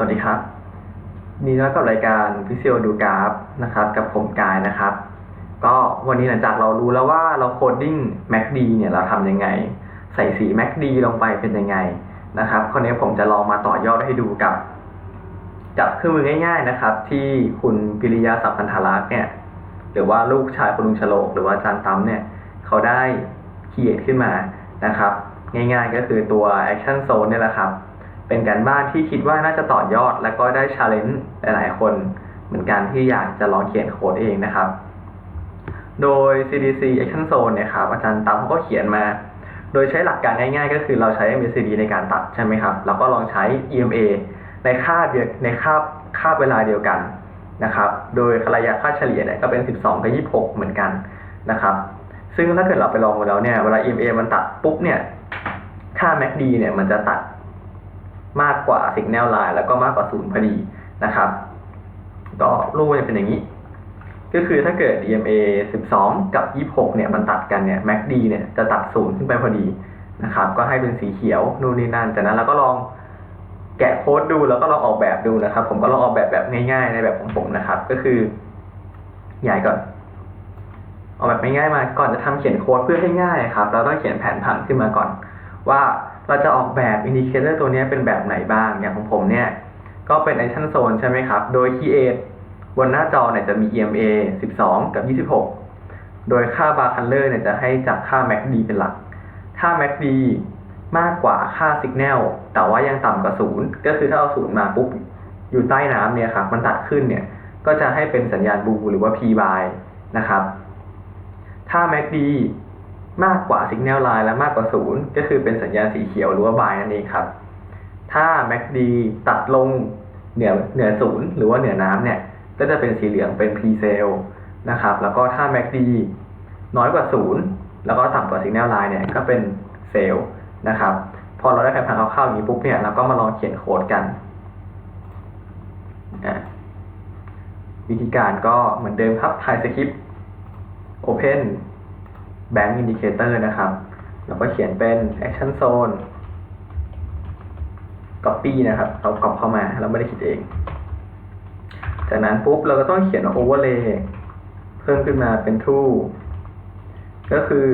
สวัสดีครับนี่แล้วกับรายการพิเศษดูกราฟนะครับ กับผมกายนะครับ ก็วันนี้หลังจากเรารู้แล้วว่าเราโคดดิ้ง MacD เนี่ยเราทำยังไง ใส่สี MacD ลงไปเป็นยังไงนะครับคราวนี้ผมจะลองมาต่อยอดให้ดูกับ กับเครื่องมือง่าย ๆนะครับ ที่คุณปิริยาสัมพันธารักษ์เนี่ย หรือว่าลูกชายคุณลุงฉลก หรือว่าอาจารย์ตั้มเนี่ยเขาได้เขียนขึ้นมานะครับ ง่ายๆก็คือตัว Action Zone เนี่ยแหละครับ เป็นการบ้านที่คิดว่าน่าจะต่อยอด และก็ได้ชาเลนจ์หลายๆ คน เหมือนกันที่อยากจะลองเขียนโค้ดเองนะครับ โดย CDC Action Zone เนี่ยครับอาจารย์ตั้มเขาก็เขียนมา โดยใช้หลักการง่ายๆ ก็คือเราใช้ MACD ในการตัดใช่ไหมครับเราก็ลองใช้ EMA ในค่าเดียวในค่าค่าเวลาเดียวกันนะครับ โดยระยะค่าเฉลี่ยเนี่ยก็เป็น 12 กับ 26 เหมือนกันนะครับ ซึ่งถ้าเกิดเราไปลองดูแล้วเนี่ย เวลา EMA มันตัดปุ๊บเนี่ย ค่า MACD เนี่ยมันจะตัด มากกว่า Signal Line แล้วก็มากกว่าศูนย์พอดีนะครับก็รูปจะเป็นอย่างนี้ ก็คือถ้าเกิด EMA 12 กับ 26 เนี่ยมันตัดกันเนี่ย MACD เนี่ยจะตัดศูนย์ขึ้นไปพอดีนะครับ ก็ให้เป็นสีเขียวนู่นนี่นั่นจากนั้นเราก็ลองแกะโค้ดดูแล้วก็ลองออกแบบดูนะครับ ผมก็ลองออกแบบแบบง่ายๆในแบบของผมนะครับ ก็คือใหญ่ก่อนออกแบบง่ายๆมาก่อนจะทำเขียนโค้ดเพื่อให้ง่ายครับ เราต้องเขียนแผนผังขึ้นมาก่อน ว่า เราจะออกแบบอินดิเคเตอร์ตัวนี้เป็นแบบไหนบ้างอย่างของผมเนี่ยก็เป็น action zone ใช่ไหมครับ โดย create บนหน้าจอเนี่ยจะมี EMA 12 กับ 26 โดยค่า bar color เนี่ยจะให้จากค่า MACD เป็นหลัก ถ้า MACD มากกว่าค่า signal แต่ว่ายังต่ำกว่าศูนย์ก็คือถ้าเอาศูนย์มาปุ๊บ อยู่ใต้น้ำเนี่ยครับ มันตัดขึ้นเนี่ย ก็จะให้เป็นสัญญาณบูหรือว่า P by นะครับ ถ้า MACD มากกว่า signal line และมากกว่าศูนย์ก็คือเป็นสัญญาณสีเขียวหรือว่า by นั่นเองครับ ถ้า MACD ตัดลงเหนือเหนือศูนย์หรือว่าเหนือน้ำเนี่ย ก็จะเป็นสีเหลืองเป็น pre sale นะครับ แล้วก็ถ้า MACD น้อยกว่าศูนย์แล้วก็ต่ำกว่า signal line เนี่ยก็เป็น sale นะครับ พอเราได้แผนผังคร่าวๆอย่างนี้ปุ๊บเนี่ยเราก็มาลองเขียนโค้ดกันอะวิธีการก็เหมือนเดิมครับถ่ายสคริปต์ Open Bank Indicator นะครับ แล้วก็เขียนเป็น Action Zone Copy นะครับเอากรอบเข้ามาเราไม่ได้คิดเอง จากนั้นปุ๊บเราก็ต้องเขียน Overlay เพิ่มขึ้นมาเป็น True ก็คือ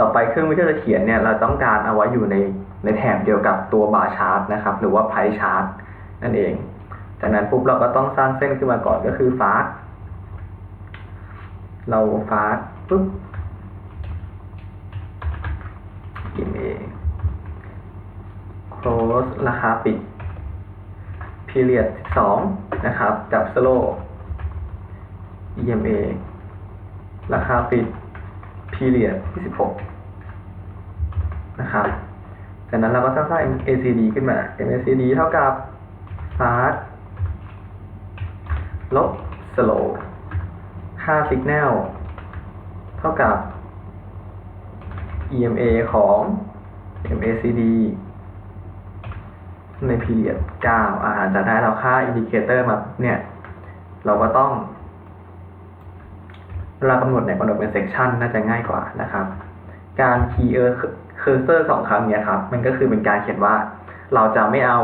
ต่อไปเครื่องมือที่เราจะเขียนเนี่ยเราต้องการเอาไว้อยู่ในในแถบเดียวกับตัวบาร์ชาร์ตนะครับ หรือว่าไพชาร์ตนั่นเอง จากนั้นปุ๊บเราก็ต้องสร้างเส้นขึ้นมาก่อนก็คือฟาสเราฟาสปุ๊บ EMA close ราคาปิด period 12 นะครับ กับ slow EMA ราคาปิด period 26 นะครับ จากนั้นเราก็สร้าง MACD ขึ้นมา MACD เท่ากับ fast ลบ slow ค่า signal เท่ากับ EMA ของ MACD ใน period 9อาจะได้เราค่า indicator มาเนี่ย เราก็ต้องเวลากำหนดเนี่ยกำหนดเป็น section น่าจะง่ายกว่านะครับ การ key cursor สองครั้งเนี่ยครับ มันก็คือเป็นการเขียนว่า เราจะไม่เอา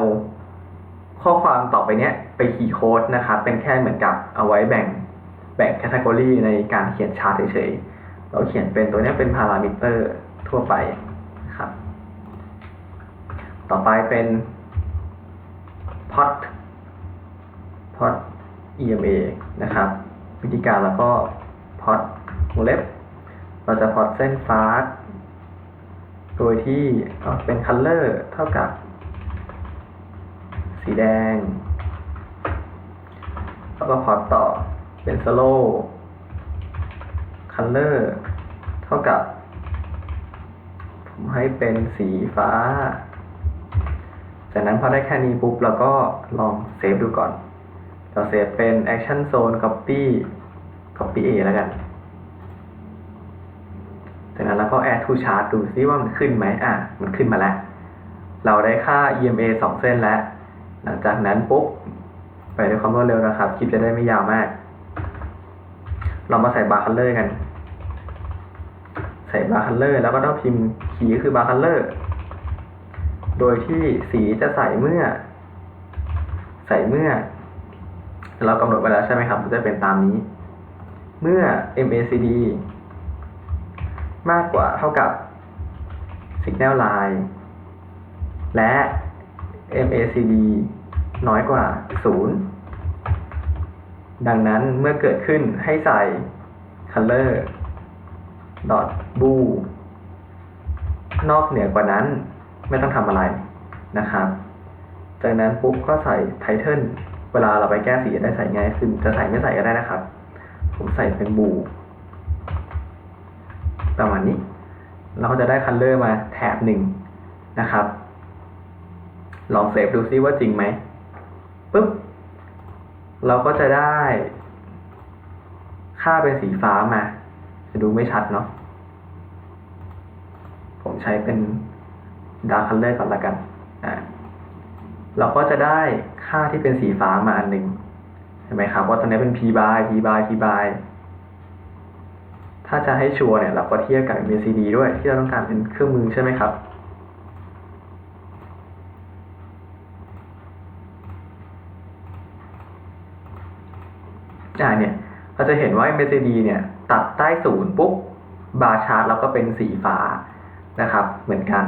ข้อความต่อไปเนี้ยไปขีดโค้ดนะครับ เป็นแค่เหมือนกับเอาไว้แบ่งแบ่ง category ในการเขียนชาร์ตเฉยๆ เราเขียนเป็นตัวนี้เป็นพารามิเตอร์ ทั่วไปนะครับ ต่อไปเป็น pot pot EMA นะครับ วิธีการแล้วก็ pot วงเล็บ เราจะ pot เส้นฟ้าโดยที่เป็น color เท่ากับ สีแดง แล้วก็ pot ต่อเป็น slow color เท่ากับ ให้เป็นสีฟ้า จากนั้นพอได้แค่นี้ปุ๊บเราก็ลองเซฟดูก่อน เราเซฟเป็น action zone copy copy A แล้วกัน จากนั้นเราก็ add to chart ดูซิว่ามันขึ้นไหมอะ มันขึ้นมาแล้ว เราได้ค่า EMA สองเส้นแล้ว หลังจากนั้นปุ๊บ ไปด้วยความรวดเร็วนะครับ คลิปจะได้ไม่ยาวมาก เรามาใส่บาร์คัลเลอร์กัน ส่บาร์คัลเลอร์แล้วก็ต้องพิมพ์คีย์คือบาร์คัลเลอร์โดยที่สีจะใส่เมื่อ ใส่เมื่อ เรากำหนดไว้แล้วใช่ไหมครับ จะเป็นตามนี้ เมื่อ MACD มากกว่าเท่ากับ Signal Line และ MACD น้อยกว่า 0 ดังนั้นเมื่อเกิดขึ้นให้ใส่ color dot blue นอกเหนือกว่านั้นไม่ต้องทำอะไรนะครับ จากนั้นปุ๊บก็ใส่ title เวลาเราไปแก้สีจะได้ใส่ง่ายขึ้นจะใส่ไม่ใส่ก็ได้นะครับ ผมใส่เป็นบูประมาณนี้ เราก็จะได้คัลเลอร์มาแถบหนึ่งนะครับ ลองเซฟดูซิว่าจริงไหมปุ๊บ เราก็จะได้ ค่าเป็นสีฟ้ามา จะดูไม่ชัดเนาะ ผมใช้เป็นดาร์คคัลเลอร์ก่อนละกันอ่าเราก็จะได้ค่าที่เป็นสีฟ้ามาอันหนึ่งเห็นไหมครับว่าตอนนี้เป็น p by p by p by ถ้าจะให้ชัวร์เนี่ยเราก็เทียบกับ MACD ด้วยที่เราต้องการเป็นเครื่องมือใช่ไหมครับ อ่าเนี่ย เราจะเห็นว่า MACD เนี่ย ตัดใต้ศูนย์ปุ๊บบาร์ชาร์ตเราก็เป็นสีฟ้า นะครับ เหมือนกัน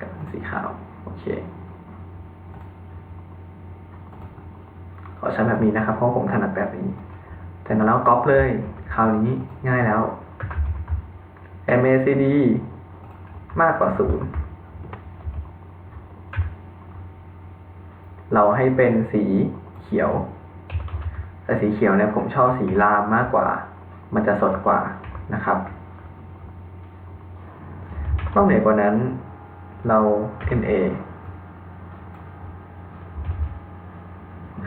กับสีขาวโอเคขอใช้แบบนี้นะครับ เพราะผมถนัดแบบนี้แต่นั้นแล้วก๊อปเลย คราวนี้ง่ายแล้ว MACD มากกว่าศูนย์เราให้เป็นสีเขียว แต่สีเขียวเนี่ยผมชอบสีรามมากกว่า มันจะสดกว่านะครับ นอกเหนือกว่านั้น เรา NA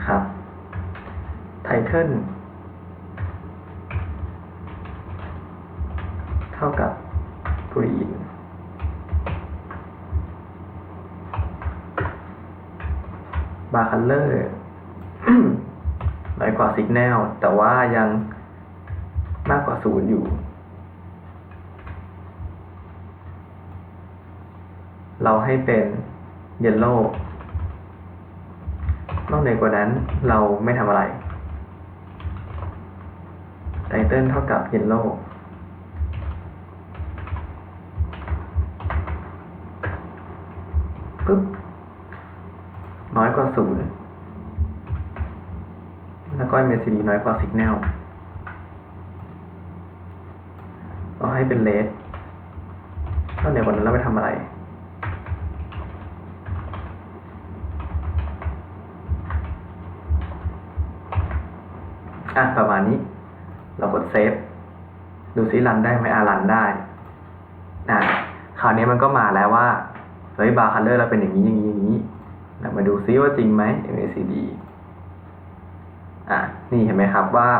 ครับ Title เท่ากับ Green บาร์คัลเลอร์น้อยกว่า Signal แต่ว่ายังมากกว่าศูนย์อยู่ เราให้เป็น Yellow นอกเหนือกว่านั้นเราไม่ทำอะไรไตเติลเท่ากับ Yellow ปึ๊บ น้อยกว่าศูนย์แล้วก็ MACD น้อยกว่า Signal เราให้เป็น Red นอกเหนือกว่านั้นเราไม่ทำอะไร อะประมาณนี้ เรากดเซฟ ดูซิรันได้ไหมอะรันได้อะคราวนี้มันก็มาแล้วว่าเฮ้ยบาร์คัลเลอร์เราเป็นอย่างนี้อย่างนี้อย่างนี้เรามาดูซิว่าจริงไหม MACD อะนี่เห็นไหมครับว่า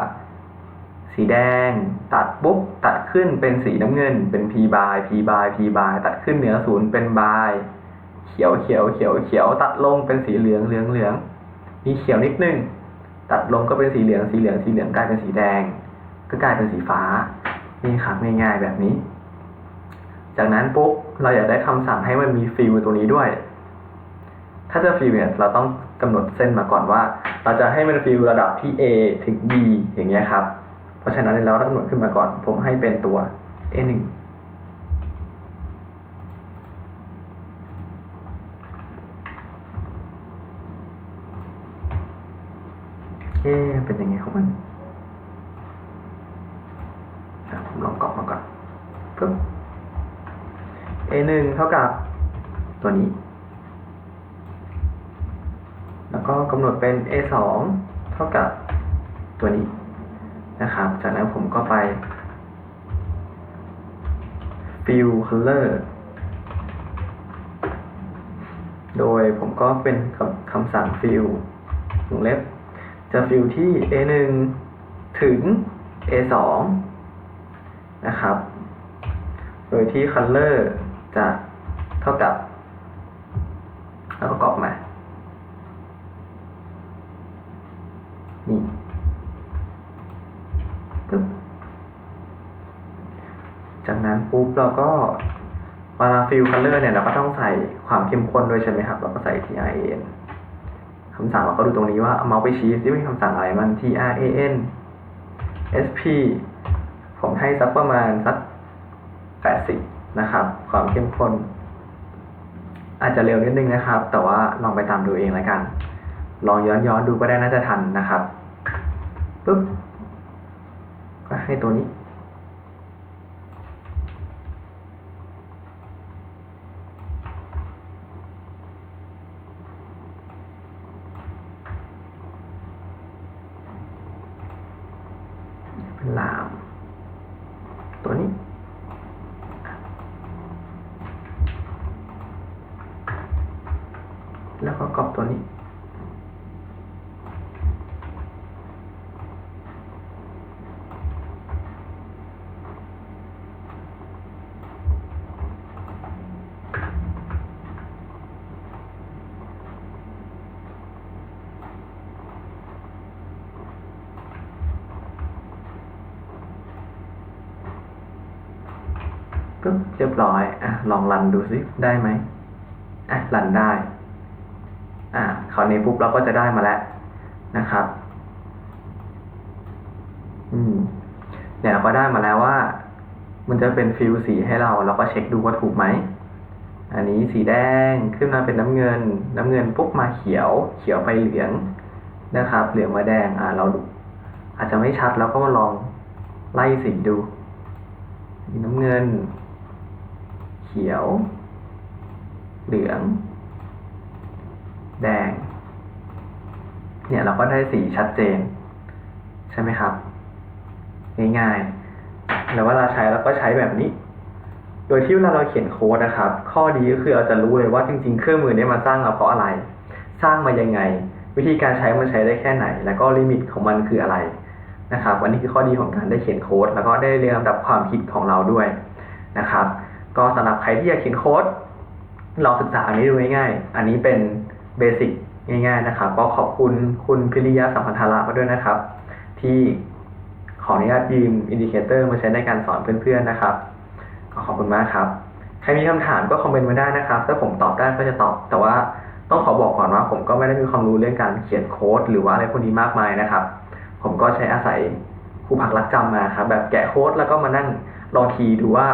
สีแดงตัดปุ๊บ ตัดขึ้นเป็นสีน้ำเงิน เป็น P by P by P by ตัดขึ้นเหนือศูนย์เป็น by เขียวเขียวเขียวเขียวตัดลงเป็นสีเหลืองเหลืองเหลืองมีเขียวนิดนึง ตัดลงก็เป็นสีเหลืองสีเหลืองสีเหลืองกลายเป็นสีแดง ก็กลายเป็นสีฟ้า นี่ครับง่ายๆแบบนี้ จากนั้นปุ๊บเราอยากได้คำสั่งให้มันมีฟิลตัวนี้ด้วย ถ้าจะฟิลเนี่ยเราต้องกำหนดเส้นมาก่อนว่า เราจะให้มันฟิลระดับที่ A ถึง B อย่างเงี้ยครับ เพราะฉะนั้นเราต้องกำหนดขึ้นมาก่อน ผมให้เป็นตัว A1 เอ๊เป็นยังไงของมันผมลองกรอกมาก่อนปึ๊บ A1 เท่ากับตัวนี้ แล้วก็กำหนดเป็น A2 เท่ากับตัวนี้นะครับ จากนั้นผมก็ไป fill color โดยผมก็เป็นคำคำสั่ง fill วงเล็บ จะฟิลที่ A1 ถึง A2 นะครับ โดยที่ color จะเท่ากับ แล้วก็กรอกมานี่ปึ๊บจากนั้นปุ๊บเราก็เวลาฟิลคัลเลอร์เนี่ยเราก็ต้องใส่ความเข้มข้นด้วยใช่ไหมครับ เราก็ใส่ TRAN คำสั่งเราก็ดูตรงนี้ว่าเมาส์ไปชี้ซิว่ามีคำสั่งอะไรมัน TRAN SP ผมให้สักประมาณสัก 80 นะครับ ความเข้มข้น อาจจะเร็วนิดนึงนะครับ แต่ว่าลองไปตามดูเองแล้วกัน ลองย้อนย้อนๆดูก็ได้น่าจะทันนะครับปุ๊บให้ตัวนี้ลาม ตัวนี้ แล้วก็กรอบตัวนี้ ปุ๊บเรียบร้อย อะ ลองรันดูซิได้ไหมอะรันได้ อะคราวนี้ปุ๊บเราก็จะได้มาแล้วนะครับ อืมเนี่ยเราก็ได้มาแล้วว่า มันจะเป็นฟิลสีให้เรา เราก็เช็คดูว่าถูกไหม อันนี้สีแดงขึ้นมาเป็นน้ำเงิน น้ำเงินปุ๊บมาเขียว เขียวไปเหลืองนะครับ เหลืองมาแดง อ่า เราดู อาจจะไม่ชัดแล้วก็มาลองไล่สีดู น้ำเงิน เขียว เหลือง แดง เนี่ยเราก็ได้สีชัดเจน ใช่ไหมครับ ง่ายๆแล้วเวลาใช้เราก็ใช้แบบนี้ โดยที่เวลาเราเขียนโค้ดนะครับ ข้อดีก็คือเราจะรู้เลยว่าจริง ๆ เครื่องมือนี้มาสร้างเราเพราะอะไร สร้างมายังไง วิธีการใช้มันใช้ได้แค่ไหน แล้วก็ลิมิตของมันคืออะไรนะครับอันนี้คือข้อดีของการได้เขียนโค้ด แล้วก็ได้เรียงลำดับความคิดของเราด้วยนะครับ ก็สำหรับใครที่อยากเขียนโค้ดลองศึกษาอันนี้ดูง่ายๆ อันนี้เป็นเบสิกง่ายๆนะครับ ก็ขอบคุณคุณพิริยะสัมพันธาระมาด้วยนะครับ ที่ขออนุญาตยืมอินดิเคเตอร์มาใช้ในการสอนเพื่อนๆนะครับก็ขอบคุณมากครับ ใครมีคำถามก็คอมเมนต์มาได้นะครับ ถ้าผมตอบได้ก็จะตอบ แต่ว่าต้องขอบอกก่อนว่า ผมก็ไม่ได้มีความรู้เรื่องการเขียนโค้ดหรือว่าอะไรพวกนี้มากมายนะครับ ผมก็ใช้อาศัยครูพักรักจำมาครับ แบบแกะโค้ดแล้วก็มานั่งลองคีย์ดูว่า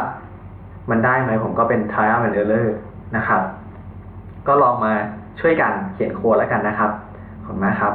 มันได้ไหมผมก็เป็น trial and error นะครับ ก็ลองมาช่วยกันเขียนโค้ดแล้วกันนะครับ ขอบคุณมากครับ